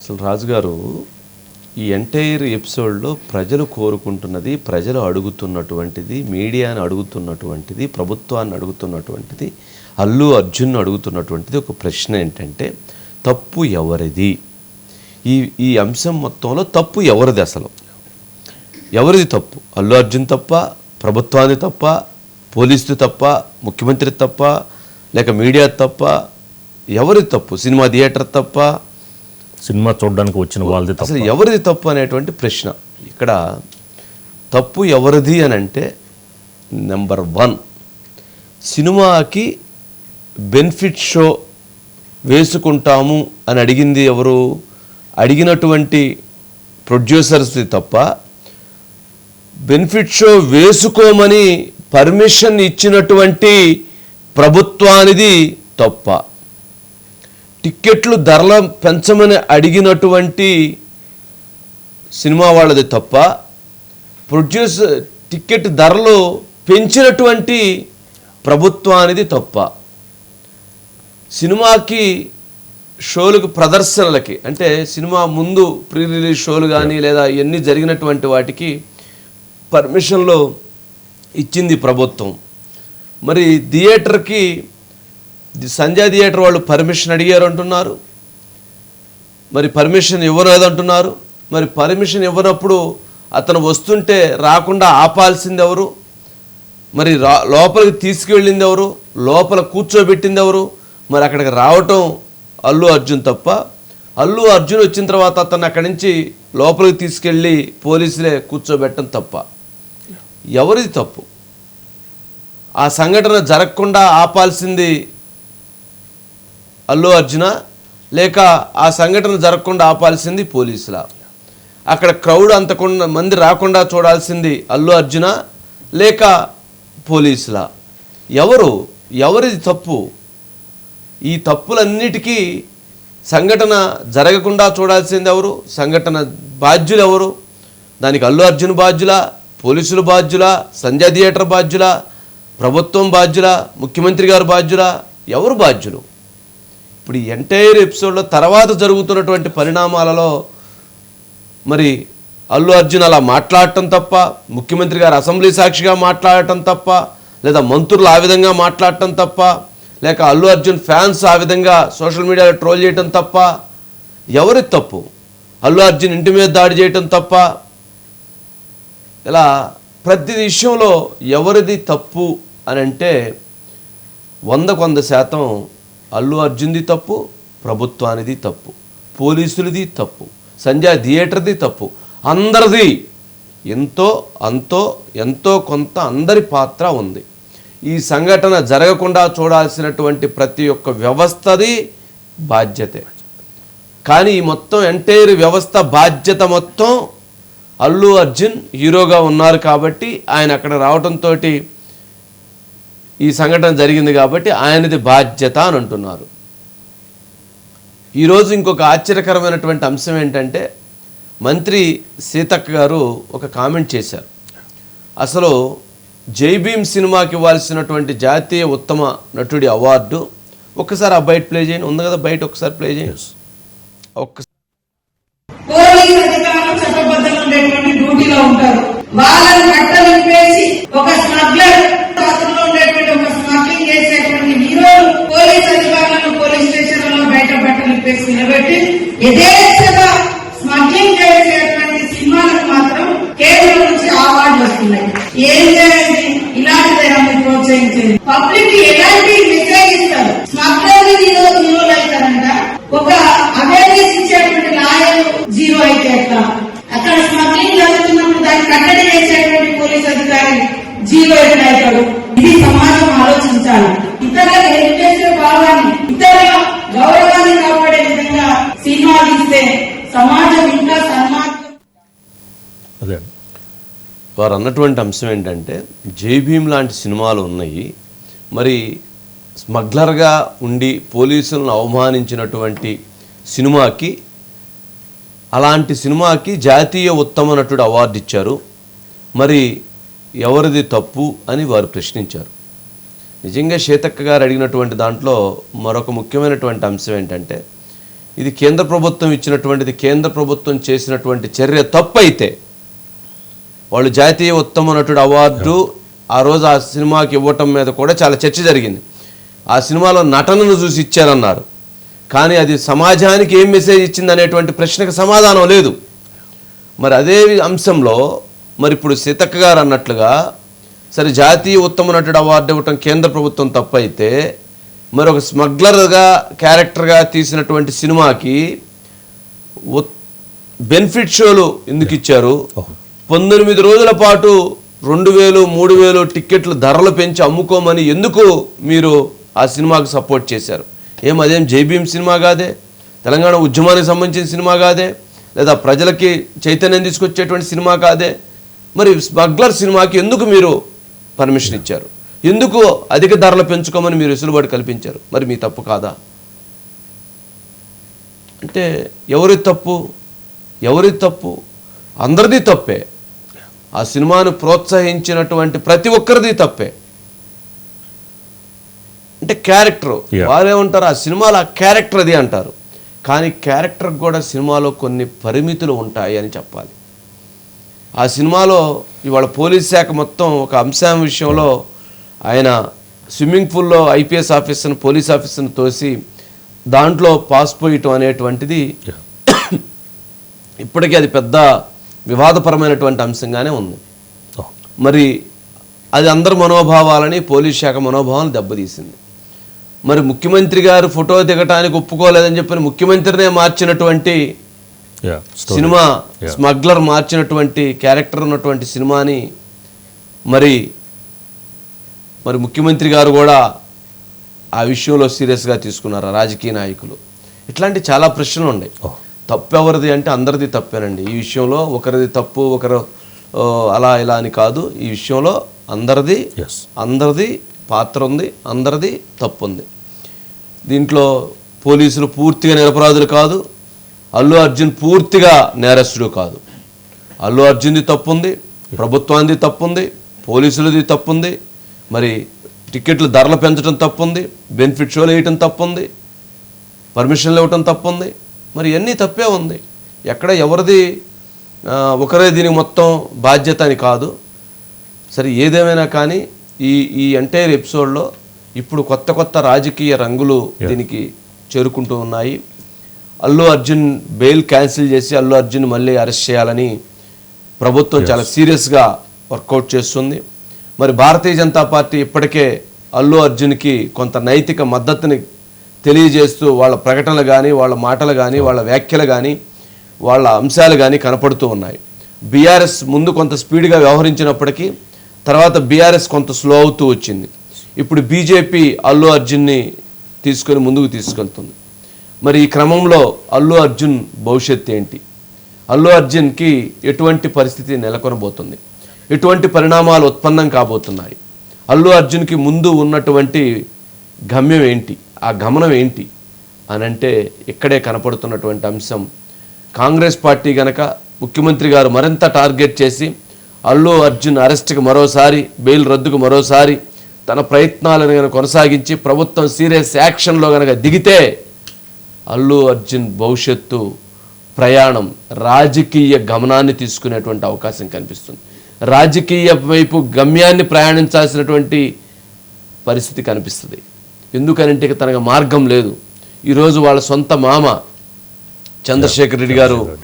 అసలు రాజుగారు ఈ ఎంటైర్ ఎపిసోడ్లో ప్రజలు కోరుకుంటున్నది ప్రజలు అడుగుతున్నటువంటిది మీడియాని అడుగుతున్నటువంటిది ప్రభుత్వాన్ని అడుగుతున్నటువంటిది అల్లు అర్జున్ అడుగుతున్నటువంటిది ఒక ప్రశ్న ఏంటంటే తప్పు ఎవరిది? ఈ ఈ అంశం మొత్తంలో తప్పు ఎవరిది అసలు? ఎవరిది తప్పు? అల్లు అర్జున్ తప్ప ప్రభుత్వాన్ని తప్ప పోలీసుది తప్ప ముఖ్యమంత్రి తప్ప లేక మీడియా తప్ప ఎవరిది తప్పు? సినిమా థియేటర్ తప్ప సినిమా చూడడానికి వచ్చిన వాళ్ళది అసలు ఎవరిది తప్పు అనేటువంటి ప్రశ్న. ఇక్కడ తప్పు ఎవరిది అని అంటే నెంబర్ వన్ సినిమాకి బెనిఫిట్ షో వేసుకుంటాము అని అడిగింది ఎవరు? అడిగినటువంటి ప్రొడ్యూసర్స్ది తప్ప బెనిఫిట్ షో వేసుకోమని పర్మిషన్ ఇచ్చినటువంటి ప్రభుత్వానిది తప్ప. టిక్కెట్లు ధరల పెంచమని అడిగినటువంటి సినిమా వాళ్ళది తప్ప ప్రొడ్యూస్ టిక్కెట్ ధరలు పెంచినటువంటి ప్రభుత్వానిది తప్ప సినిమాకి షోలకు ప్రదర్శనలకి అంటే సినిమా ముందు ప్రీ రిలీజ్ షోలు కానీ లేదా ఇవన్నీ జరిగినటువంటి వాటికి పర్మిషన్లు ఇచ్చింది ప్రభుత్వం. మరి థియేటర్కి సంధ్యా సంజయ్ థియేటర్ వాళ్ళు పర్మిషన్ అడిగారు అంటున్నారు. మరి పర్మిషన్ ఇవ్వలేదంటున్నారు. మరి పర్మిషన్ ఇవ్వనప్పుడు అతను వస్తుంటే రాకుండా ఆపాల్సింది ఎవరు? మరి రా లోపలికి తీసుకువెళ్ళింది ఎవరు? లోపల కూర్చోబెట్టింది ఎవరు? మరి అక్కడికి రావటం అల్లు అర్జున్ తప్ప. అల్లు అర్జున్ వచ్చిన తర్వాత అతను అక్కడి నుంచి లోపలికి తీసుకెళ్ళి పోలీసులే కూర్చోబెట్టడం తప్ప. ఎవరిది తప్పు? ఆ సంఘటన జరగకుండా ఆపాల్సింది అల్లు అర్జున లేక ఆ సంఘటన జరగకుండా ఆపాల్సింది పోలీసుల. అక్కడ క్రౌడ్ అంతకుండా మంది రాకుండా చూడాల్సింది అల్లు అర్జున లేక పోలీసుల. ఎవరు? ఎవరిది తప్పు? ఈ తప్పులన్నిటికీ సంఘటన జరగకుండా చూడాల్సింది ఎవరు? సంఘటన బాధ్యులు ఎవరు? దానికి అల్లు అర్జున్ బాధ్యులా పోలీసులు బాధ్యులా సంధ్యా థియేటర్ బాధ్యులా ప్రభుత్వం బాధ్యులా ముఖ్యమంత్రి గారు బాధ్యులా ఎవరు బాధ్యులు? ఇప్పుడు ఈ ఎంటైర్ ఎపిసోడ్లో తర్వాత జరుగుతున్నటువంటి పరిణామాలలో మరి అల్లు అర్జున్ అలా మాట్లాడటం తప్ప ముఖ్యమంత్రి గారు అసెంబ్లీ సాక్షిగా మాట్లాడటం తప్ప లేదా మంత్రులు ఆ విధంగా మాట్లాడటం తప్ప లేక అల్లు అర్జున్ ఫ్యాన్స్ ఆ విధంగా సోషల్ మీడియాలో ట్రోల్ చేయటం తప్ప ఎవరి తప్పు? అల్లు అర్జున్ ఇంటి మీద దాడి చేయటం తప్ప ఇలా ప్రతి విషయంలో ఎవరిది తప్పు అని అంటే వందకు వంద శాతం అల్లు అర్జున్ది తప్పు ప్రభుత్వానిది తప్పు పోలీసులది తప్పు సంజయ్ థియేటర్ది తప్పు అందరిది. ఎంతో అంతో ఎంతో కొంత అందరి పాత్ర ఉంది. ఈ సంఘటన జరగకుండా చూడాల్సినటువంటి ప్రతి ఒక్క వ్యవస్థది బాధ్యతే. కానీ ఈ మొత్తం ఎంటైర్ వ్యవస్థ బాధ్యత మొత్తం అల్లు అర్జున్ హీరోగా ఉన్నారు కాబట్టి ఆయన అక్కడ రావడంతో ఈ సంఘటన జరిగింది కాబట్టి ఆయనది బాధ్యత అని అంటున్నారు. ఈరోజు ఇంకొక ఆశ్చర్యకరమైనటువంటి అంశం ఏంటంటే మంత్రి సీతక్క గారు ఒక కామెంట్ చేశారు. అసలు జై భీమ్ సినిమాకి ఇవ్వాల్సినటువంటి జాతీయ ఉత్తమ నటుడి అవార్డు ఒక్కసారి ఆ బయట ప్లే చేయండి. ఉంది కదా బయట ఒకసారి ప్లే చేయండి. ఒక్క పోలీస్ అధికారులు చట్టబద్ధంగా ఉండేటువంటి డ్యూటీలో ఉంటారు. వాళ్ళని కట్టలింపేసి ఒక స్మగ్లర్ అతనిలో ఉండేటువంటి ఒక స్మగ్లింగ్ చేసేటువంటి హీరోలు పోలీస్ అధికారులను పోలీస్ స్టేషన్లలో బయట బట్టలింపేసి నిలబెట్టి యథేచ్ఛగా స్మగ్లింగ్ చేసేటువంటి సినిమాలకు మాత్రం కేంద్రం నుంచి అవార్డులు వస్తున్నాయి. ఏం చేయాలి? ఇలాంటిదైనా మీరు ప్రోత్సహించేది. పబ్లిక్ ఎలాంటి మెసేజ్ ఇస్తారు? స్మగ్లర్ హీరో హీరోలు అవుతారంట. ఒక అవేర్నెస్ ఇచ్చేటువంటి లాయర్ జీరో అయితే ఎట్లా? అక్కడ స్మగ్లింగ్ జరుగుతున్నప్పుడు దాన్ని కట్టడి చేసేటువంటి పోలీస్ అధికారి జీరో ఎట్లా అవుతాడు? ఇది సమాజం ఆలోచించాలి. ఇతరులకు హెల్ప్ చేసే భావాన్ని ఇతర గౌరవ సమాజం ఇంకా సన్మార్గం అదే వారు అన్నటువంటి అంశం ఏంటంటే జై భీమ్ లాంటి సినిమాలు ఉన్నాయి. మరి స్మగ్లర్గా ఉండి పోలీసులను అవమానించినటువంటి సినిమాకి అలాంటి సినిమాకి జాతీయ ఉత్తమ నటుడు అవార్డు ఇచ్చారు. మరి ఎవరిది తప్పు అని వారు ప్రశ్నించారు. నిజంగా శేతక్క గారు అడిగినటువంటి దాంట్లో మరొక ముఖ్యమైనటువంటి అంశం ఏంటంటే ఇది కేంద్ర ప్రభుత్వం ఇచ్చినటువంటిది కేంద్ర ప్రభుత్వం చేసినటువంటి చర్య తప్పు అయితే వాళ్ళు జాతీయ ఉత్తమ నటుడు అవార్డు ఆ రోజు ఆ సినిమాకి ఇవ్వటం మీద కూడా చాలా చర్చ జరిగింది. ఆ సినిమాలో నటనను చూసి ఇచ్చారన్నారు. కానీ అది సమాజానికి ఏం మెసేజ్ ఇచ్చింది అనేటువంటి ప్రశ్నకు సమాధానం లేదు. మరి అదే అంశంలో మరి ఇప్పుడు సీతక్క గారు అన్నట్లుగా సరే జాతీయ ఉత్తమ నటుడు అవార్డు ఇవ్వటం కేంద్ర ప్రభుత్వం తప్పైతే మరి ఒక స్మగ్లర్గా క్యారెక్టర్గా తీసినటువంటి సినిమాకి బెనిఫిట్ షోలు ఎందుకు ఇచ్చారు? పంతొమ్మిది రోజుల పాటు రెండు వేలు మూడు వేలు టిక్కెట్లు ధరలు పెంచి అమ్ముకోమని ఎందుకు మీరు ఆ సినిమాకు సపోర్ట్ చేశారు? ఏం అదేం జైభీం సినిమా కాదే? తెలంగాణ ఉద్యమానికి సంబంధించిన సినిమా కాదే? లేదా ప్రజలకి చైతన్యం తీసుకొచ్చేటువంటి సినిమా కాదే? మరి స్మగ్లర్ సినిమాకి ఎందుకు మీరు పర్మిషన్ ఇచ్చారు? ఎందుకు అధిక ధరలు పెంచుకోమని మీరు వెసులుబాటు కల్పించారు? మరి మీ తప్పు కాదా? అంటే ఎవరి తప్పు? ఎవరి తప్పు? అందరిది తప్పే. ఆ సినిమాను ప్రోత్సహించినటువంటి ప్రతి ఒక్కరిది తప్పే. అంటే క్యారెక్టర్. వారేమంటారు ఆ సినిమాలో ఆ క్యారెక్టర్ అది అంటారు. కానీ క్యారెక్టర్ కూడా సినిమాలో కొన్ని పరిమితులు ఉంటాయి అని చెప్పాలి. ఆ సినిమాలో ఇవాళ పోలీస్ శాఖ మొత్తం ఒక అంశం విషయంలో ఆయన స్విమ్మింగ్ పూల్లో ఐపీఎస్ ఆఫీసర్ని పోలీస్ ఆఫీసర్ని తోసి దాంట్లో పాస్ పోయటం అనేటువంటిది. ఇప్పటికీ అది పెద్ద వివాదపరమైనటువంటి అంశంగానే ఉంది Oh. మరి అది అందరి మనోభావాలని పోలీస్ శాఖ మనోభావాలను దెబ్బతీసింది మరి ముఖ్యమంత్రి గారు ఫోటో దిగటానికి ఒప్పుకోలేదని చెప్పని ముఖ్యమంత్రినే మార్చినటువంటి. సినిమా. స్మగ్లర్ మార్చినటువంటి క్యారెక్టర్ ఉన్నటువంటి సినిమాని మరి మరి ముఖ్యమంత్రి గారు కూడా ఆ విషయంలో సీరియస్గా తీసుకున్నారు రాజకీయ నాయకులు? ఇట్లాంటి చాలా ప్రశ్నలు ఉన్నాయి. తప్పు ఎవరిది అంటే అందరిది తప్పేనండి. ఈ విషయంలో ఒకరిది తప్పు ఒకరు అలా ఇలా అని కాదు. ఈ విషయంలో అందరిది. అందరిది పాత్ర ఉంది అందరిది తప్పు ఉంది. దీంట్లో పోలీసులు పూర్తిగా నిరపరాధులు కాదు. అల్లు అర్జున్ పూర్తిగా నేరస్తుడు కాదు. అల్లు అర్జున్ది తప్పుంది ప్రభుత్వానికి తప్పుంది పోలీసులది తప్పుంది మరి టికెట్లు ధరలు పెంచడం తప్పుంది బెనిఫిట్ షోలు వేయటం తప్పుంది పర్మిషన్లు ఇవ్వటం తప్పుంది మరి ఇవన్నీ తప్పే ఉంది. ఎక్కడ ఎవరిది ఒకరే దీనికి మొత్తం బాధ్యత అని కాదు. సరే ఏదేమైనా కానీ ఈ ఈ ఎంటైర్ ఎపిసోడ్లో ఇప్పుడు కొత్త కొత్త రాజకీయ రంగులు దీనికి చేరుకుంటూ ఉన్నాయి. అల్లు అర్జున్ బెయిల్ క్యాన్సిల్ చేసి అల్లు అర్జున్ మళ్ళీ అరెస్ట్ చేయాలని ప్రభుత్వం చాలా సీరియస్గా వర్కౌట్ చేస్తుంది. మరి భారతీయ జనతా పార్టీ ఇప్పటికే అల్లు అర్జున్కి కొంత నైతిక మద్దతుని తెలియజేస్తూ వాళ్ళ ప్రకటనలు కానీ వాళ్ళ మాటలు కానీ వాళ్ళ వ్యాఖ్యలు కానీ వాళ్ళ అంశాలు కానీ కనపడుతూ ఉన్నాయి. బీఆర్ఎస్ ముందు కొంత స్పీడ్గా వ్యవహరించినప్పటికీ తర్వాత బీఆర్ఎస్ కొంత స్లో అవుతూ వచ్చింది. ఇప్పుడు బీజేపీ అల్లు అర్జున్ని తీసుకొని ముందుకు తీసుకెళ్తుంది. మరి ఈ క్రమంలో అల్లు అర్జున్ భవిష్యత్తు ఏంటి? అల్లు అర్జున్కి ఎటువంటి పరిస్థితి నెలకొనబోతుంది? ఇటువంటి పరిణామాలు ఉత్పన్నం కాబోతున్నాయి. అల్లు అర్జున్కి ముందు ఉన్నటువంటి గమ్యం ఏంటి? ఆ గమనం ఏంటి? అని అంటే ఇక్కడే కనపడుతున్నటువంటి అంశం. కాంగ్రెస్ పార్టీ గనక ముఖ్యమంత్రి గారు మరింత టార్గెట్ చేసి అల్లు అర్జున్ అరెస్ట్కి మరోసారి బెయిల్ రద్దుకు మరోసారి తన ప్రయత్నాలను కనుక కొనసాగించి ప్రభుత్వం సీరియస్ యాక్షన్లో కనుక దిగితే అల్లు అర్జున్ భవిష్యత్తు ప్రయాణం రాజకీయ గమనాన్ని తీసుకునేటువంటి అవకాశం కనిపిస్తుంది. రాజకీయ వైపు గమ్యాన్ని ప్రయాణించాల్సినటువంటి పరిస్థితి కనిపిస్తుంది. ఎందుకనంటే తనకు మార్గం లేదు. ఈరోజు వాళ్ళ సొంత మామ చంద్రశేఖర్ రెడ్డి గారు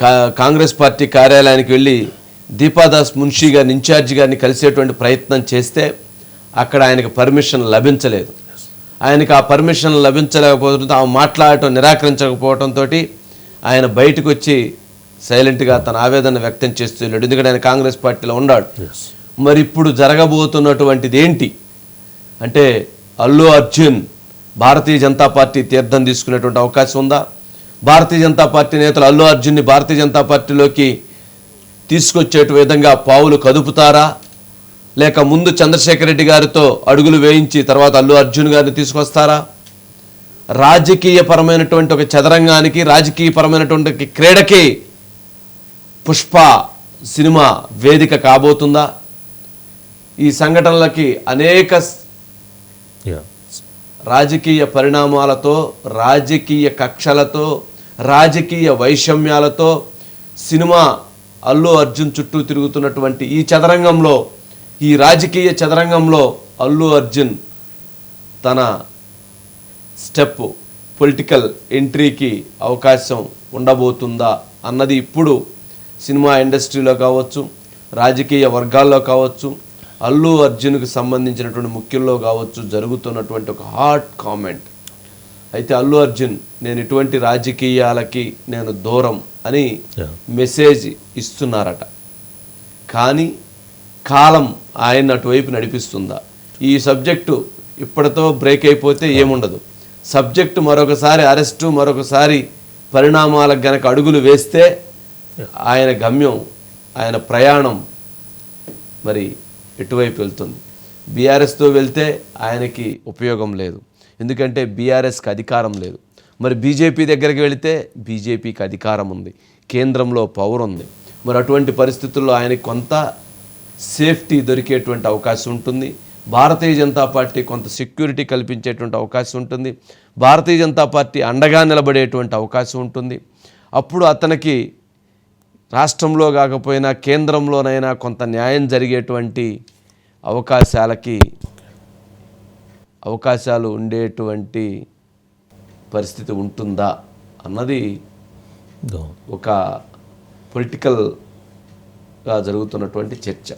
కా- కాంగ్రెస్ పార్టీ కార్యాలయానికి వెళ్ళి దీపాదాస్ మున్షి గారిని ఇన్ఛార్జి గారిని కలిసేటువంటి ప్రయత్నం చేస్తే అక్కడ ఆయనకు పర్మిషన్ లభించలేదు. ఆయనకు ఆ పర్మిషన్ లభించలేకపోవడంతో ఆమె మాట్లాడటం నిరాకరించకపోవడంతో ఆయన బయటకు వచ్చి సైలెంట్గా తన ఆవేదన వ్యక్తం చేస్తూ వెళ్ళాడు. ఎందుకంటే ఆయన కాంగ్రెస్ పార్టీలో ఉన్నాడు. మరి ఇప్పుడు జరగబోతున్నటువంటిది ఏంటి? అంటే అల్లు అర్జున్ భారతీయ జనతా పార్టీ తీర్థం తీసుకునేటువంటి అవకాశం ఉందా? భారతీయ జనతా పార్టీ నేతలు అల్లు అర్జున్ని భారతీయ జనతా పార్టీలోకి తీసుకొచ్చే విధంగా పావులు కదుపుతారా? లేక ముందు చంద్రశేఖర్ రెడ్డి గారితో అడుగులు వేయించి తర్వాత అల్లు అర్జున్ గారిని తీసుకొస్తారా? రాజకీయపరమైనటువంటి ఒక చదరంగానికి రాజకీయపరమైనటువంటి క్రీడకి పుష్ప సినిమా వేదిక కాబోతుందా? ఈ సంఘటనలకి అనేక రాజకీయ పరిణామాలతో రాజకీయ కక్షలతో రాజకీయ వైషమ్యాలతో సినిమా అల్లు అర్జున్ చుట్టూ తిరుగుతున్నటువంటి ఈ చదరంగంలో ఈ రాజకీయ చదరంగంలో అల్లు అర్జున్ తన స్టెప్ పొలిటికల్ ఎంట్రీకి అవకాశం ఉండబోతుందా అన్నది ఇప్పుడు సినిమా ఇండస్ట్రీలో కావచ్చు రాజకీయ వర్గాల్లో కావచ్చు అల్లు అర్జున్కి సంబంధించినటువంటి ముఖ్యుల్లో కావచ్చు జరుగుతున్నటువంటి ఒక హాట్ కామెంట్. అయితే అల్లు అర్జున్ నేను ఇటువంటి రాజకీయాలకి నేను దూరం అని. మెసేజ్ ఇస్తున్నారట. కానీ కాలం ఆయన అటువైపు నడిపిస్తుందా? ఈ సబ్జెక్టు ఇప్పటితో బ్రేక్ అయిపోతే ఏముండదు. సబ్జెక్టు మరొకసారి అరెస్టు మరొకసారి పరిణామాలకు గనక అడుగులు వేస్తే ఆయన గమ్యం ఆయన ప్రయాణం మరి ఎటువైపు వెళ్తుంది? బీఆర్ఎస్తో వెళ్తే ఆయనకి ఉపయోగం లేదు. ఎందుకంటే బీఆర్ఎస్కి అధికారం లేదు. మరి బీజేపీ దగ్గరికి వెళితే బీజేపీకి అధికారం ఉంది. కేంద్రంలో పవర్ ఉంది. మరి అటువంటి పరిస్థితుల్లో ఆయనకి కొంత సేఫ్టీ దొరికేటువంటి అవకాశం ఉంటుంది. భారతీయ జనతా పార్టీ కొంత సెక్యూరిటీ కల్పించేటువంటి అవకాశం ఉంటుంది. భారతీయ జనతా పార్టీ అండగా నిలబడేటువంటి అవకాశం ఉంటుంది. అప్పుడు అతనికి రాష్ట్రంలో కాకపోయినా కేంద్రంలోనైనా కొంత న్యాయం జరిగేటువంటి అవకాశాలకి అవకాశాలు ఉండేటువంటి పరిస్థితి ఉంటుందా అన్నది. ఒక పొలిటికల్గా జరుగుతున్నటువంటి చర్చ